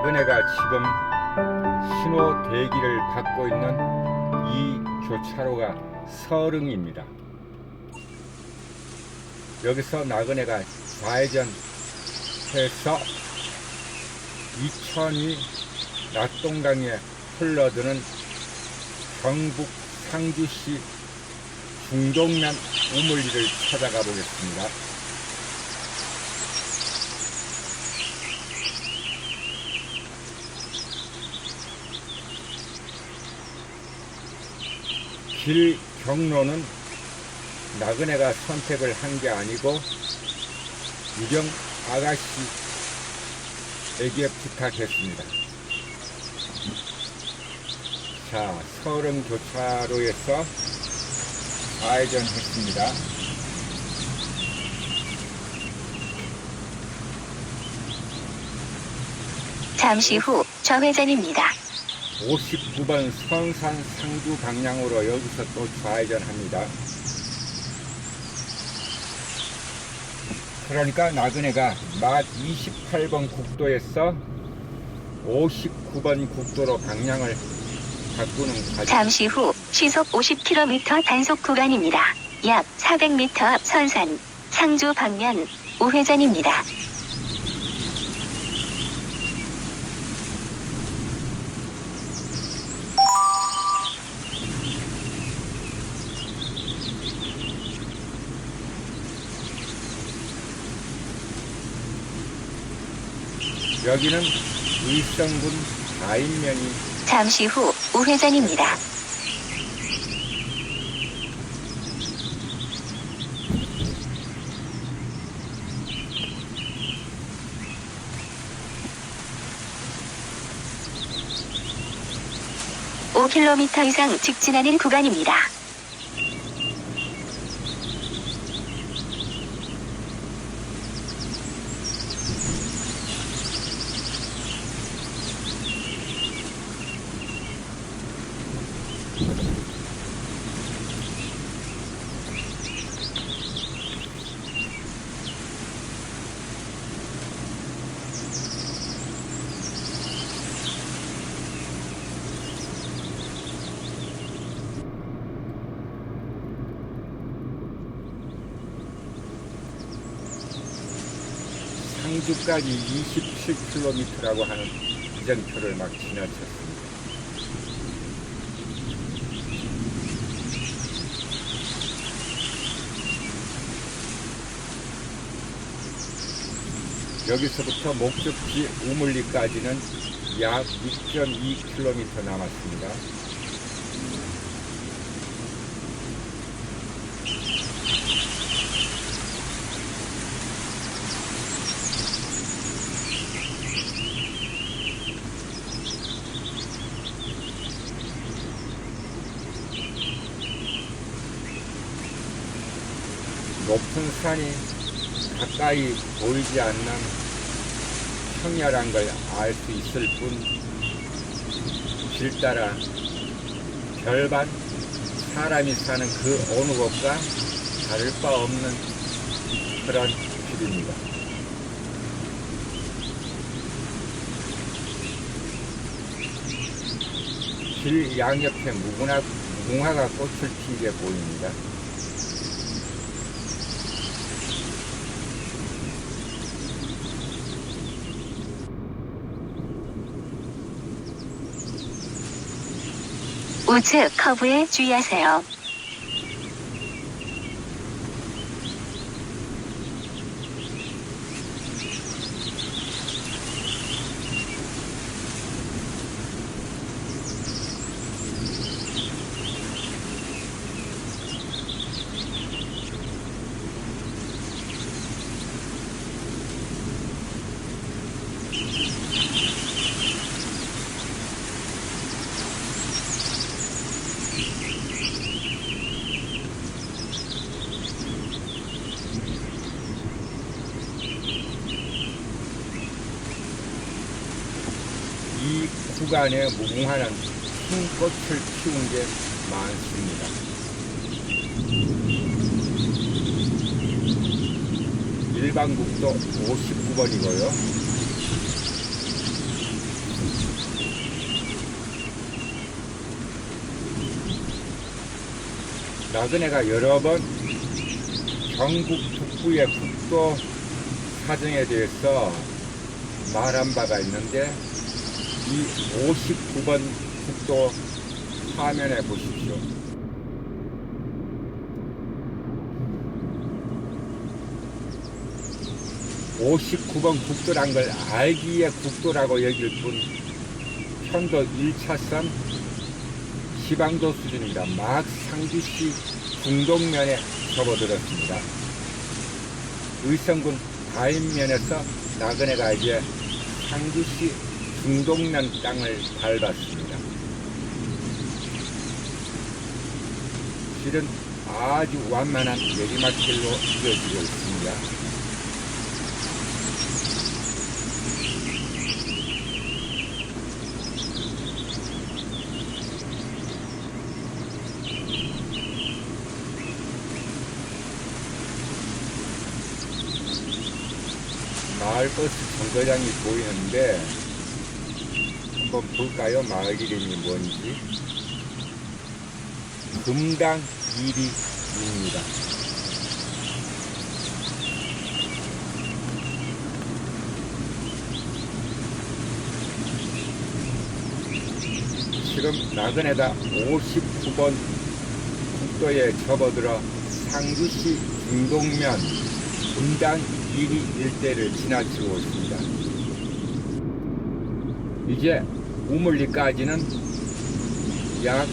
나그네가 지금 신호 대기를 받고 있는 이 교차로가 서릉입니다. 여기서 나그네가 좌회전해서 이천이 낙동강에 흘러드는 경북 상주시 중동면 우물리를 찾아가 보겠습니다. 길 경로는 나그네가 선택을 한 게 아니고 유경 아가씨에게 부탁했습니다. 자, 서른 교차로에서 좌회전했습니다. 잠시 후 좌회전입니다. 59번 선산 상주 방향으로 여기서 또 좌회전합니다. 그러니까 나그네가 막 28번 국도에서 59번 국도로 방향을 바꾸는 과정. 잠시 후 시속 50km 단속 구간입니다. 약 400m 앞 선산 상주 방면 우회전입니다. 여기는 의성군 다인면이 잠시 후 우회전입니다. (5km) 이상 직진하는 구간입니다. 상주까지 27km라고 하는 이정표를 막 지나쳤습니다. 여기서부터 목적지 우물리까지는 약 6.2km 남았습니다. 높은 산이 가까이 보이지 않는 평야란 걸 알 수 있을 뿐, 길 따라 별반 사람이 사는 그 어느 곳과 다를 바 없는 그런 길입니다. 길 양옆에 무궁화, 무궁화가 꽃을 피게 보입니다. 우측 커브에 주의하세요. 그 주간에 무궁화는 흰 꽃을 피운 게 많습니다. 일반국도 59번이고요. 나그네가 여러 번 전국 북부의 국도 사정에 대해서 말한 바가 있는데 이 59번 국도 화면에 보십시오. (59번) 국도란 걸 알기에 국도라고 여길 뿐 편도 1차선 지방도 수준입니다. 막 상주시 중동면에 접어들었습니다. 의성군 다인면에서 나그네가 이제 상주시 중동면 땅을 밟았습니다. 실은 아주 완만한 내리막길로 이어지고 있습니다. 마을버스 정거장이 보이는데 한번 볼까요? 마을 이름이 뭔지 금당 1위입니다. 지금 나그네가 59번 국도에 접어들어 상주시 중동면 분당 1위 일대를 지나치고 있습니다. 이제 우물리까지는 약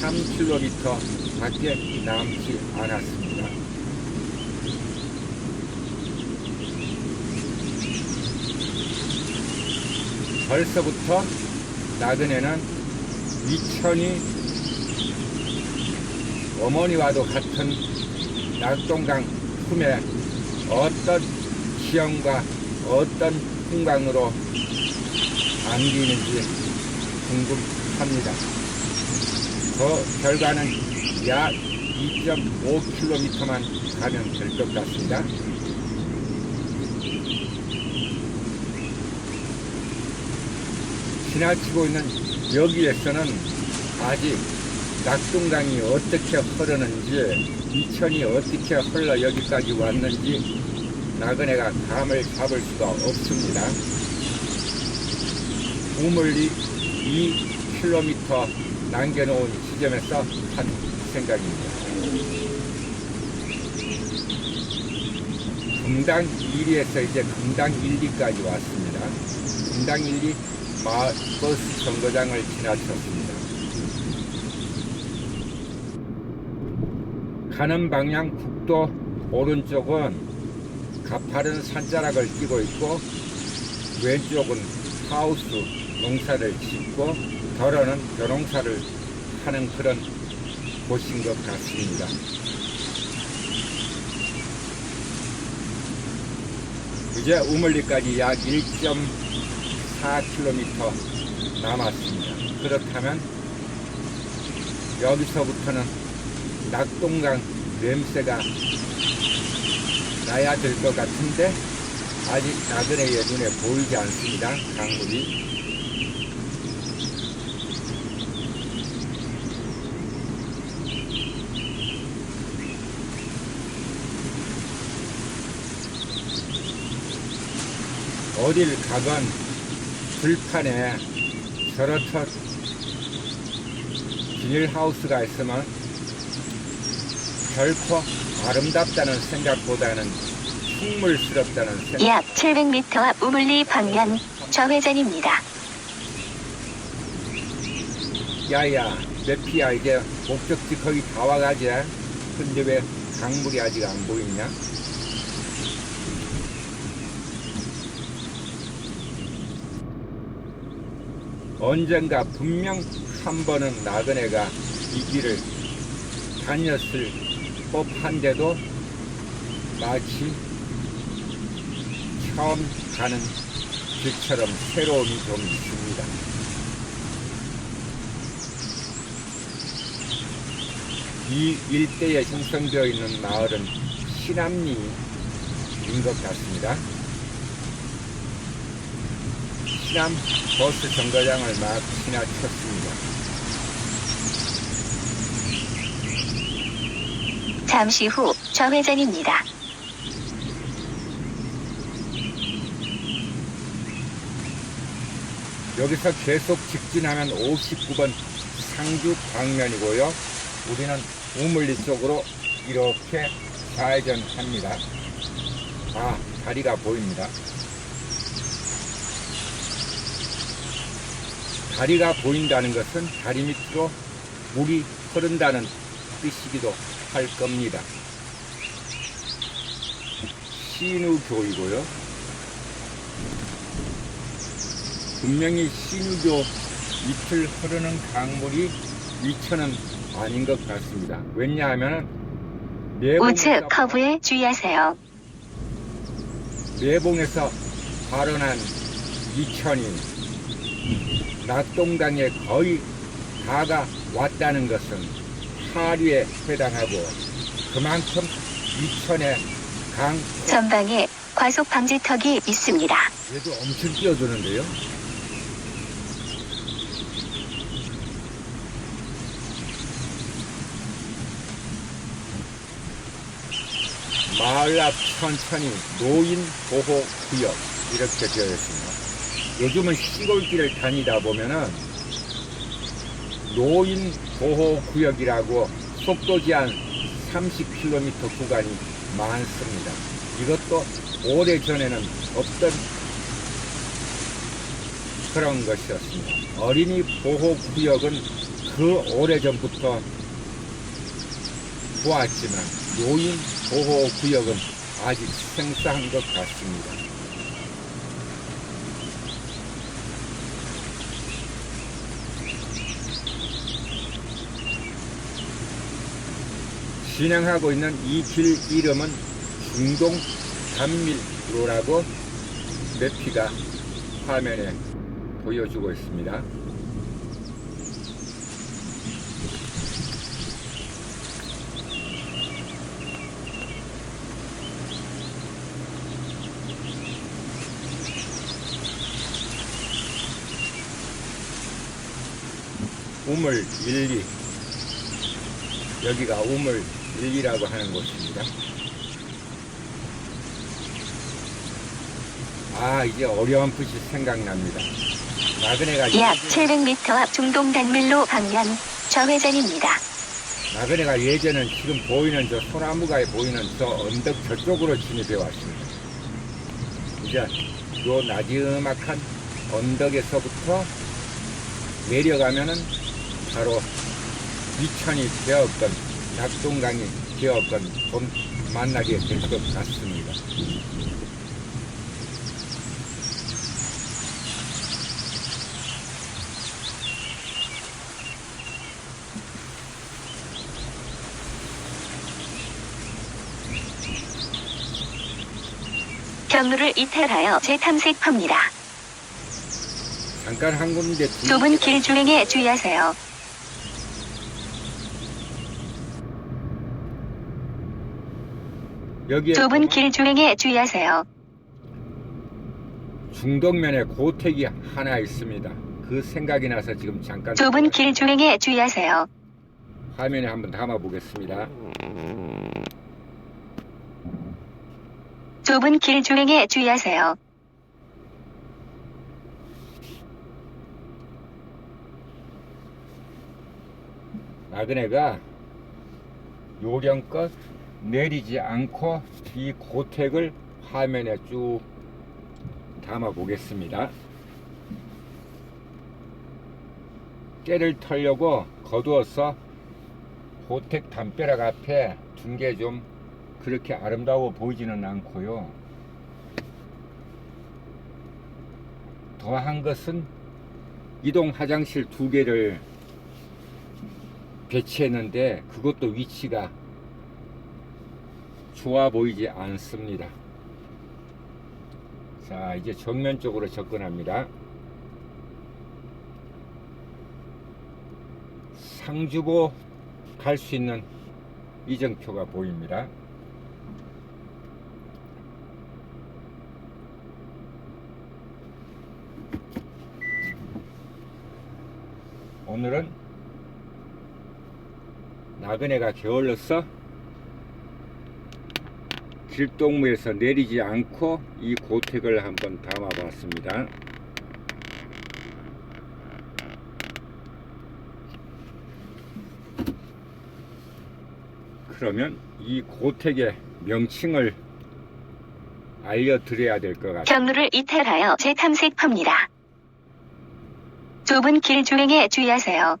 3km 밖에 남지 않았습니다. 벌써부터 나그네는 위천이 어머니와도 같은 낙동강 품에 어떤 시험과 어떤 풍광으로 안기는지 궁금합니다. 그 결과는 약 2.5km만 가면 될 것 같습니다. 지나치고 있는 여기에서는 아직 낙동강이 어떻게 흐르는지 이천이 어떻게 흘러 여기까지 왔는지 나그네가 감을 잡을 수가 없습니다. 우물리 2km 남겨놓은 지점에서 한 생각입니다. 금당 1위에서 이제 금당 1, 2까지 왔습니다. 금당 1, 2 마을 버스 정거장을 지나쳤습니다. 가는 방향 국도 오른쪽은 가파른 산자락을 끼고 있고 왼쪽은 하우스 농사를 짓고 덜어는 벼농사를 하는 그런 곳인 것 같습니다. 이제 우물리까지 약 1.4km 남았습니다. 그렇다면 여기서부터는 낙동강 냄새가 나야 될 것 같은데 아직 나그네의 눈에 보이지 않습니다. 강물이. 어딜 가건 들판에 저렇듯 비닐하우스가 있으면 결코 아름답다는 생각보다는 흉물스럽다는 생각. 약 700m 앞 우물리 방면 좌회전입니다. 야야, 몇 피야 이제 목적지 거의 다 와가지. 근데 왜 강물이 아직 안 보이냐? 언젠가 분명 한 번은 나그네가 이 길을 다녔을 법한데도 마치 처음 가는 길처럼 새로움이 좀 있습니다. 이 일대에 형성되어 있는 마을은 신암리인 것 같습니다. 신암 버스 정거장을 막 지나쳤습니다. 잠시 후 좌회전입니다. 여기서 계속 직진하면 59번 상주 방면이고요. 우리는 우물리 쪽으로 이렇게 좌회전합니다. 아, 다리가 보입니다. 다리가 보인다는 것은 다리 밑으로 물이 흐른다는 뜻이기도 할 겁니다. 신우교이고요. 분명히 신우교 밑을 흐르는 강물이 이천은 아닌 것 같습니다. 왜냐하면 우측 커브에 주의하세요. 내봉에서 발원한 이천이 낙동강에 거의 다가 왔다는 것은 하류에 해당하고 그만큼 이천의 강 전방에 과속 방지턱이 있습니다. 얘도 엄청 뛰어드는데요. 마을 앞 천천히 노인 보호 구역 이렇게 되어 있습니다. 요즘은 시골길을 다니다 보면은 노인 보호 구역이라고 속도 제한 30km 구간이 많습니다. 이것도 오래 전에는 없던 그런 것이었습니다. 어린이 보호 구역은 그 오래 전부터 보았지만 노인 보호 구역은 아직 생소한 것 같습니다. 진행하고 있는 이 길 이름은 중동 단밀로라고 매피가 화면에 보여주고 있습니다. 우물 1, 2 여기가 우물 1, 2라고 하는 곳입니다. 아 이제 어렴풋이 생각납니다. 나그네가 약 예전에, 700m 앞 중동 단밀로 방면 좌회전입니다. 나그네가 예전엔 지금 보이는 저 소나무가에 보이는 저 언덕 저쪽으로 진입해 왔습니다. 이제 요 나지막한 언덕에서부터 내려가면은 바로 이천이 되었건 되었건 좀 만나게 될 것 같습니다. 경로를 이탈하여 재탐색합니다. 잠깐 한 군데 좁은 길 주행에 주의하세요. 여기에 좁은 길 주행에 주의하세요. 중동면에 고택이 하나 있습니다. 그 생각이 나서 지금 잠깐 좁은 길 주행에 주의하세요. 화면에 한번 담아 보겠습니다. 좁은 길 주행에 주의하세요. 나그네가 요령껏 내리지 않고 이 고택을 화면에 쭉 담아 보겠습니다. 깨를 털려고 거두어서 고택 담벼락 앞에 둔 게 좀 그렇게 아름다워 보이지는 않고요. 더한 것은 이동 화장실 두 개를 배치했는데 그것도 위치가 좋아 보이지 않습니다. 자, 이제 정면 쪽으로 접근합니다. 상주보 갈 수 있는 이정표가 보입니다. 오늘은 나그네가 게을러서 길동무에서 내리지 않고 이 고택을 한번 담아 봤습니다. 그러면 이 고택의 명칭을 알려드려야 될 것 같아요. 경로를 이탈하여 재탐색합니다. 좁은 길 주행에 주의하세요.